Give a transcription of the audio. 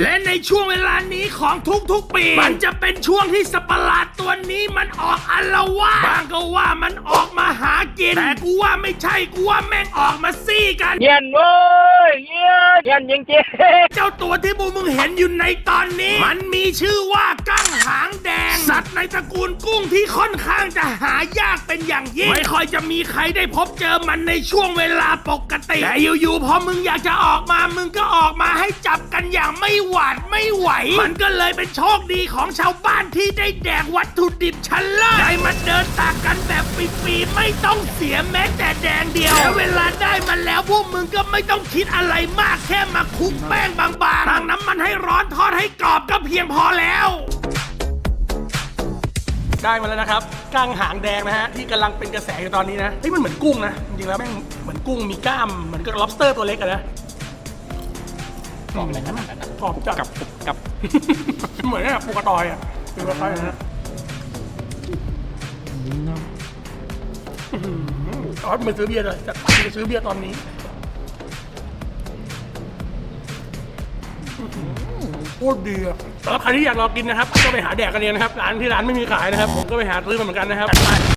และในช่วงเวลานี้ของทุกๆปี มันจะเป็นช่วงที่สัตว์ประหลาดตัวนี้มันออกอัลวาดบางก็ว่ามันออกมาหากิน แต่กูว่าไม่ใช่กูว่าแม่งออกมาซี่กัน เย็นเว้ยเย็นเย็นจริงเจ้าตัวที่พวกมึงเห็นอยู่ในตอนนี้ มันมีชื่อว่ากั้งหางแดง สัตว์ในตระกูลกุ้งที่ค่อนข้างจะหายากเป็นอย่างยิ่ง ไม่ค่อยจะมีใครได้พบเจอมันในช่วงเวลาปกติแต่อยู่ๆพอมึงอยากจะออกมา มึงก็ออกมาให้จับกันอย่างไม่หวาดไม่ไหว มันก็เลยเป็นโชคดีของชาวบ้านที่ได้แดกวัตถุดิบชั้นเลิศได้มาเดินตากกันแบบฟรีๆไม่ต้องเสียแม้แต่แดงเดียวแล้วเวลาได้มาแล้วพวกมึงก็ไม่ต้องคิดอะไรมากแค่มาคลุกแป้งบางๆตั้งน้ำมันให้ร้อนทอดให้กรอบก็เพียงพอแล้ว ได้มาแล้วนะครับก้างหางแดงนะฮะที่กำลังเป็นกระแสอยู่ตอนนี้นะเฮ้ยมันเหมือนกุ้งนะจริงๆแล้วแม่งเหมือนกุ้งมีกล้ามเหมือนกับ lobster ตัวเล็กอะนะกรอบอะไรขนาดนั้นกรอบจัดกับกับ เหมือนกับปูกระตอยอะปูกระตอยนะอ๋อไปซื้อเบียร์เลยจะไปซื้อเบียร์ตอนนี้โคตรดีอะสำหรับใครที่อยากลองกินนะครับ ก็ไปหาแดกกันเองนะครับ ร้านที่ร้านไม่มีขายนะครับ ผมก็ไปหาซื้อมาเหมือนกันนะครับ